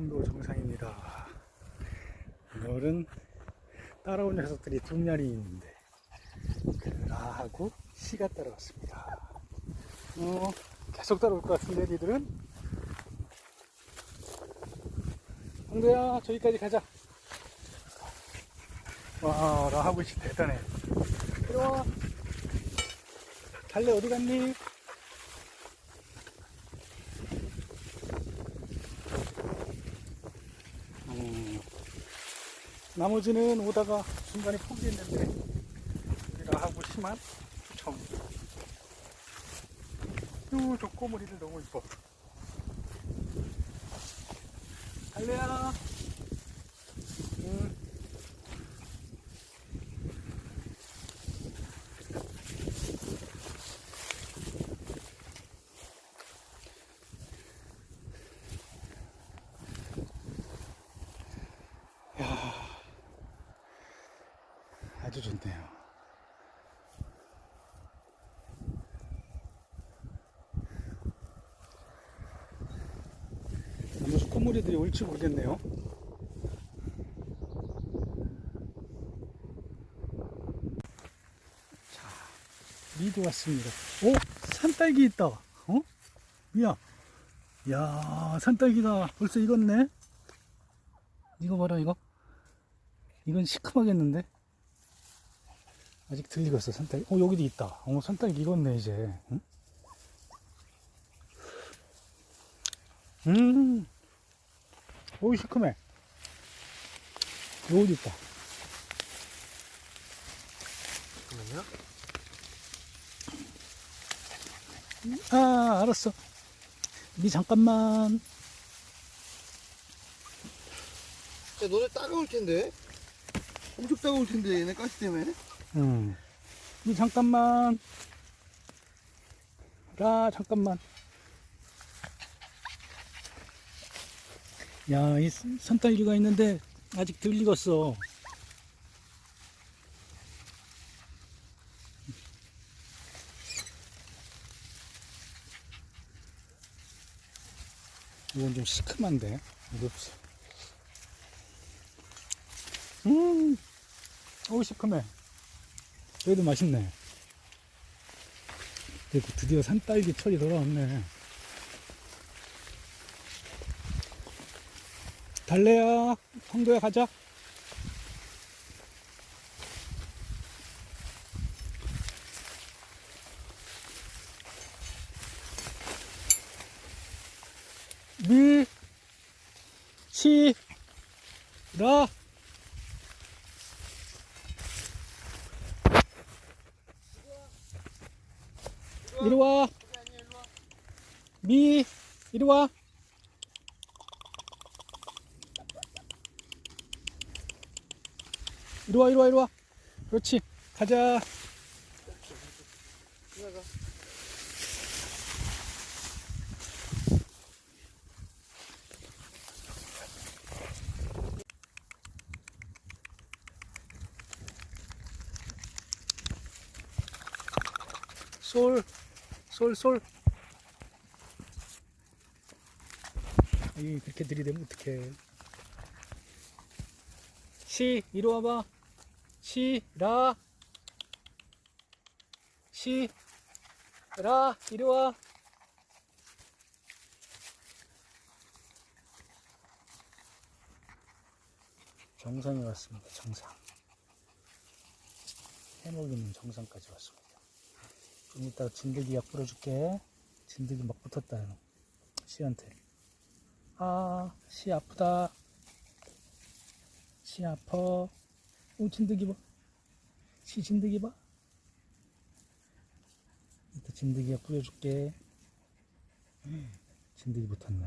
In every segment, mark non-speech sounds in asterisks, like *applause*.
황도 정상입니다. 오늘은 따라온 녀석들이 두 마리 있는데 그라하고 시가 따라왔습니다. 어, 계속 따라올 것 같은데 니들은? 황도야 저기까지 가자. 와 라하고 시 대단해. 들어와. 달래 어디 갔니? 나머지는 오다가 중간에 포기했는데 우리가 하고 심한 청. 요저 꼬물이들 너무 이뻐. 달래야. 아주 좋네요. 나머지 콧물이들이 올지 모르겠네요. 자, 미도 왔습니다. 오, 산딸기 있다. 어? 미야. 야, 산딸기가 벌써 익었네. 이거 봐라, 이거. 이건 시큼하겠는데? 아직 덜 익었어, 산딸기. 어, 여기도 있다. 어, 산딸기 익었네, 이제. 응? 음. 오, 시큼해. 여기도 있다. 잠깐만요. 아, 알았어. 니 잠깐만. 야, 너네 따가울 텐데? 엄청 따가울 텐데, 얘네 가시 때문에? 응. 니 잠깐만. 라, 잠깐만. 야, 이 산딸기가 있는데 아직 덜 익었어. 이건 좀 시큼한데. 없어. 음, 오, 시큼해. 그래도 맛있네. 드디어 산딸기 철이 돌아왔네. 달래야, 황도야 가자. 미, 시, 라, 이리 와. 미, 이리 와. 이리 와, 이리 와, 이리 와. 그렇지. 가자. 솔, 솔, 솔. 이 그렇게 들이대면 어떡해. 시, 이리 와봐. 시, 라. 시, 라, 이리 와. 정상에 왔습니다, 정상. 해먹이는 정상까지 왔습니다. 좀 이따 진드기 약 뿌려줄게. 진드기 막 붙었다, 형. 씨한테. 아, 씨 아프다. 씨 아파. 오, 진드기 봐. 씨 진드기 봐. 이따 진드기 약 뿌려줄게. 진드기 붙었네.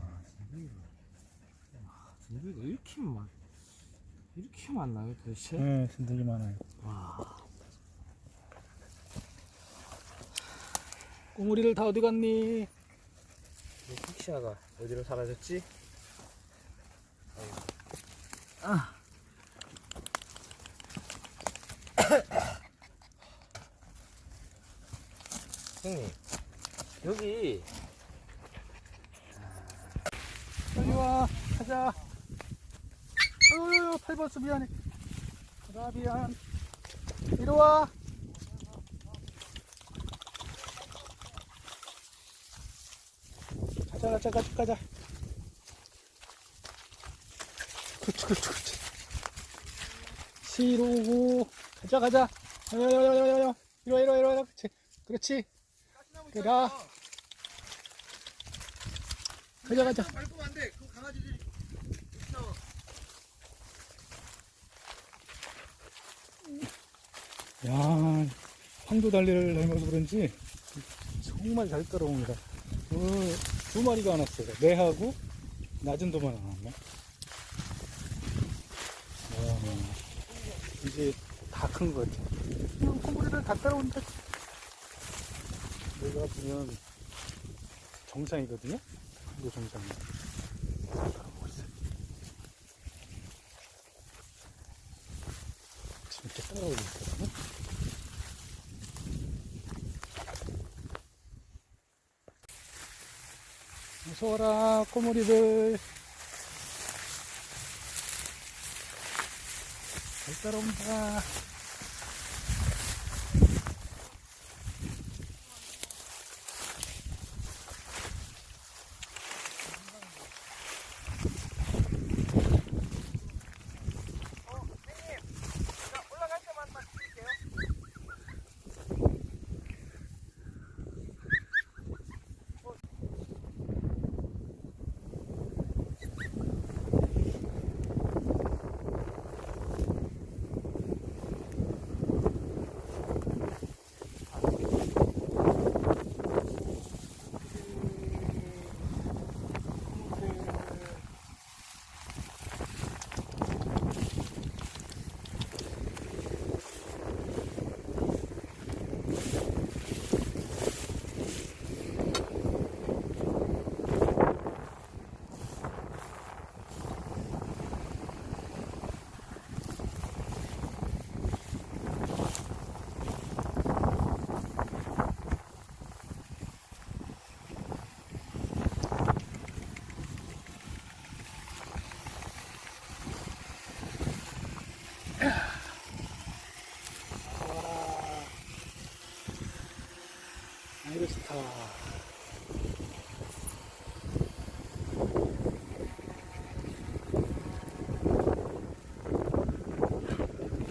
진드기가 이렇게 많 이렇게 많나요 도대체? 네, 진드기 많아요. 와 꼬물이를 다 어디 갔니? 이 픽시아가 어디로 사라졌지? 아. *coughs* 형님 여기 빨리 와. 가자. 어유, 팔 벌써 미안해. 나 미안. 이리 와. 가자, 가자, 가자, 가자. 그렇지, 그렇지. 시로고 가자, 가자. 야야야야야야. 이리 와, 이리 와, 이리 와. 그렇지, 그렇지. 그라. 가자, 가자. 그. 야, 황도 달리를 하면서 그런지 정말 잘 따라옵니다. 어, 두 마리가 안 왔어요. 내하고 낮은 도만 안 왔네. 와, 이제 다 큰 것 같아. 그냥 콧물이를 다 따라온다. 내가 보면 정상이거든요. 황도 정상. 따라오고 있어요. 진짜 따라오고 있거든요. 무서워라 꼬물이들 잘따라온다 아이고 좋다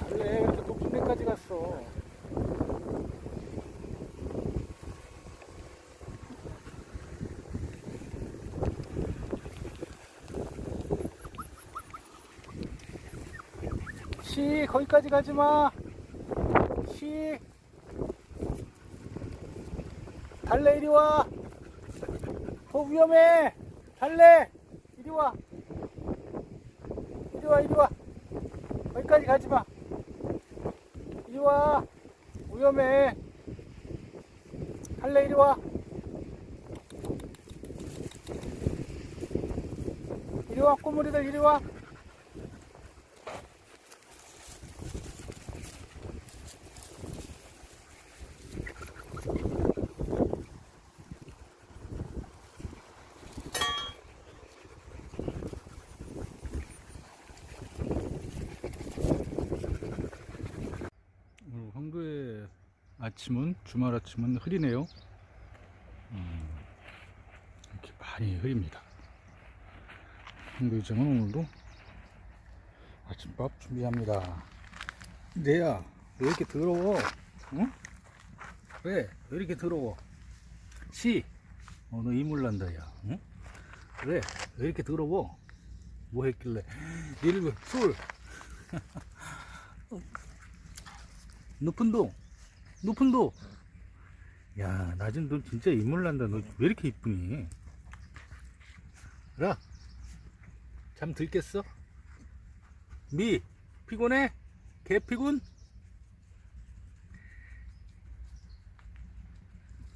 달래 이렇게 높은 데까지 갔어 시 거기까지 가지 마 시 달래 이리 와. 더 위험해. 달래 이리 와. 이리 와 이리 와. 거기까지 가지 마. 이리 와. 위험해. 달래 이리 와. 이리 와 꼬물이들 이리 와. 오늘 황도의 아침은 주말 아침은 흐리네요. 음, 이렇게 많이 흐립니다. 황도이정은 오늘도 아침밥 준비합니다. 내야 왜 이렇게 더러워? 응? 왜? 왜 이렇게 더러워? 시, 어, 너 이물 난다, 야. 응? 왜? 왜 이렇게 더러워? 뭐 했길래? *gasps* 이를 술. *laughs* 높은 도 높은 도 야, 낮은 돈 진짜 인물 난다. 너 왜 이렇게 이쁘니? 라, 잠 들겠어? 미, 피곤해? 개 피곤?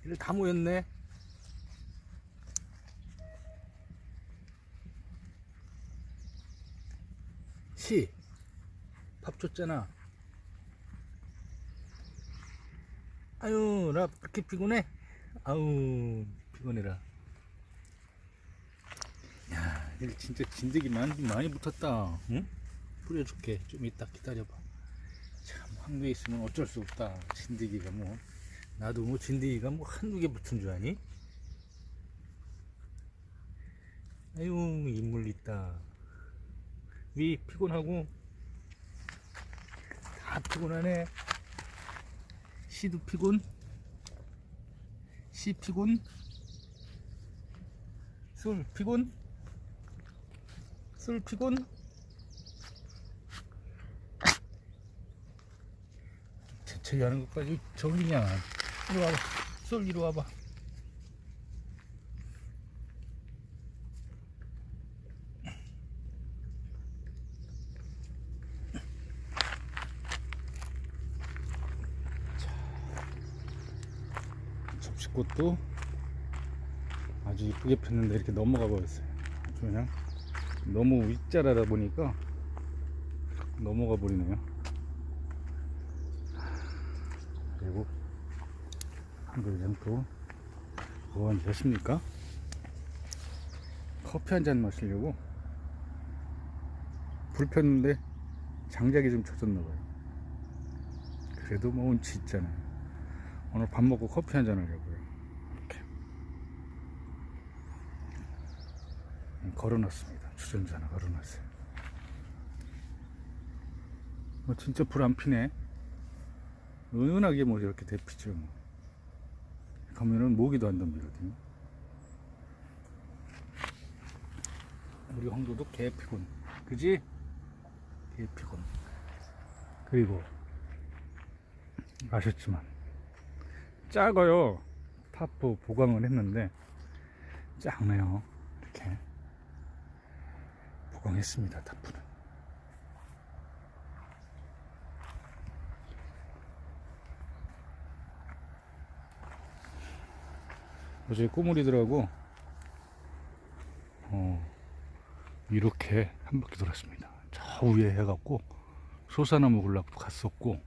이들 다 모였네. 시, 밥 줬잖아. 아유, 나 그렇게 피곤해? 아우, 피곤해라. 야, 일 진짜 진드기 많이, 많이 붙었다. 응? 뿌려줄게. 좀 이따 기다려봐. 참, 황도에 있으면 어쩔 수 없다. 진드기가 뭐. 나도 뭐 진드기가 뭐 한두 개 붙은 줄 아니? 아유, 인물 있다. 위 피곤하고. 다 피곤하네. 시도 피곤. 시 피곤. 술 피곤. 술 피곤. 대체 하는 것까지 저기냐. 이리 와봐. 술 이리 와봐. 접시꽃도 아주 이쁘게 폈는데 이렇게 넘어가 버렸어요. 그냥 너무 윗자라다 보니까 넘어가 버리네요. 그리고 한글장 또 뭐하니 하십니까? 커피 한 잔 마시려고 불 폈는데 장작이 좀 쳐졌나 봐요. 그래도 뭐 운치 있잖아요. 오늘 밥 먹고 커피 한 잔 하려고요. 이렇게 걸어놨습니다. 주전자 하나 걸어놨어요. 뭐 진짜 불 안 피네. 은은하게 뭐 이렇게 대피죠. 뭐. 가면은 모기도 안 덤비거든요. 우리 황도도 개피곤. 그지? 개피곤. 그리고 아셨지만 작아요. 타프 보강을 했는데 작네요. 이렇게 보강했습니다. 타프는. 어제 꼬물이들하고 어, 이렇게 한 바퀴 돌았습니다. 저 위에 해갖고 소사나무 굴락 갔었고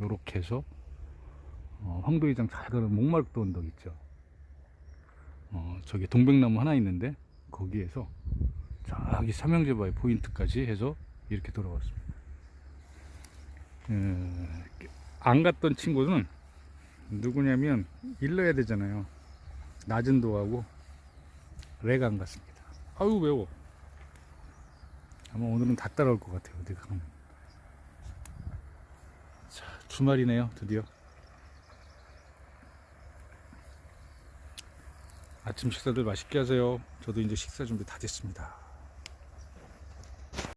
요렇게 해서 어, 황도이장 잘 가는 목마르도 언덕 있죠. 어, 저기 동백나무 하나 있는데 거기에서 저기 삼형제바위 포인트까지 해서 이렇게 돌아왔습니다. 어, 안 갔던 친구는 누구냐면 일러야 되잖아요. 낮은 도하고 레가 안 갔습니다. 아유 매워. 아마 오늘은 다 따라올 것 같아요. 어디 가면. 자 주말이네요. 드디어. 아침 식사들 맛있게 하세요. 저도 이제 식사 준비 다 됐습니다.